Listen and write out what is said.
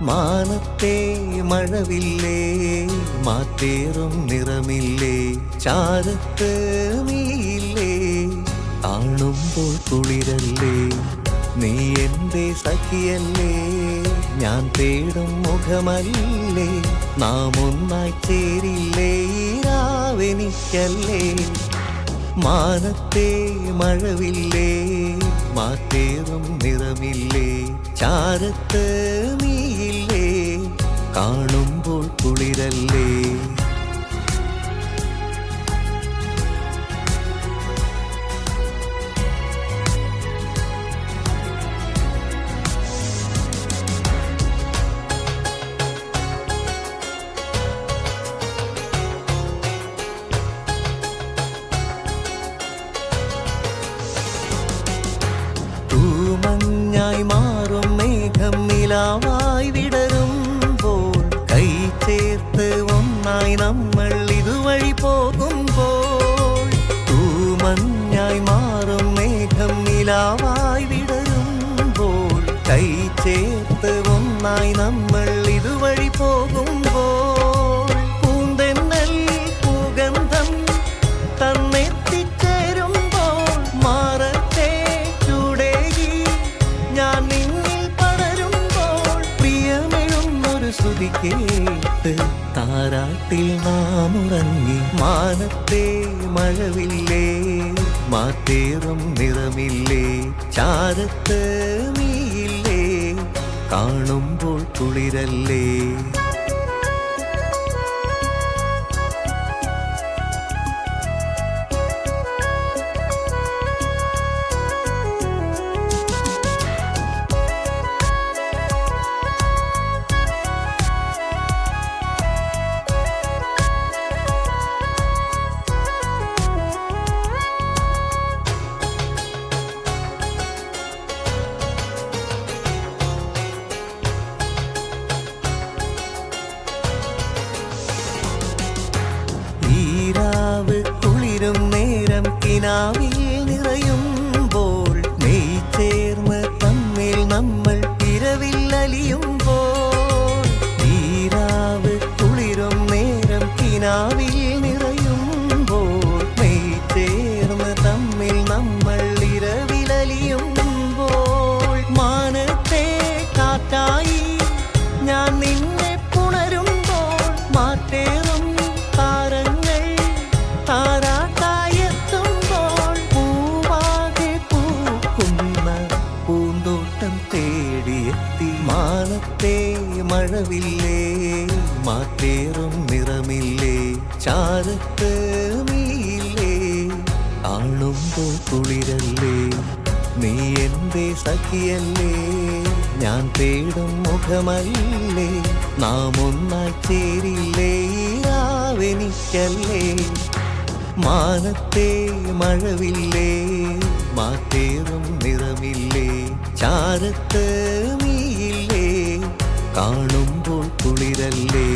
മാനത്തെ മഴവില്ലേ മാറ്റേറും നിറമില്ലേ ചാരത്ത് നീയില്ലേ കാണുമ്പോൾ കുളിരല്ലേ നീ എന്റെ സഖിയല്ലേ ഞാൻ തേടും മുഖമല്ലേ നാം ഒന്നായി ചേരില്ലേ രാവെനിക്കല്ലേ മാനത്തെ മഴവില്ലേ മാറ്റേറും നിറമില്ലേ ചാരത്ത് നീയില്ലേ കാണുമ്പോൾ കുളിരല്ലേ? ായി മാറും മേഘം നിലാവായി വിടരുമ്പോൾ ഒന്നായി നമ്മൾ ഇതുവഴി പോകുമ്പോൾ തൂമഞ്ഞായി മാറും മേഘം നിലാവായി വിടരുമ്പോൾ കൈ ചേർത്ത് ഒന്നായി നമ്മൾ ഇതുവഴി പോകുമ്പോൾ പ്രിയമെഴുന്നൊരു ശ്രുതി കേട്ട് താരാട്ടിൽ നാം ഉറങ്ങി മാനത്തെ മഴവില്ലേ മാറ്റേറും നിറമില്ലേ ചാരത്ത് നീയില്ലേ കാണുമ്പോൾ കുളിരല്ലേ. நாவே മഴവില്ലേ? മാറ്റേറും നിറമില്ലേ? ചാരത്ത് നീയില്ലേ കാണുമ്പോൾ കുളിരല്ലേ? നീ എന്റെ സഖിയല്ലേ? ഞാൻ തേടും മുഖമല്ലേ? നാം ഒന്നാ ചേരില്ലേ ആവനിക്കല്ലേ? മാനത്തെ മഴവില്ലേ? മാറ്റേറും നിറമില്ലേ? ചാരത്ത് കാണുമ്പോൾ കുളിരല്ലേ?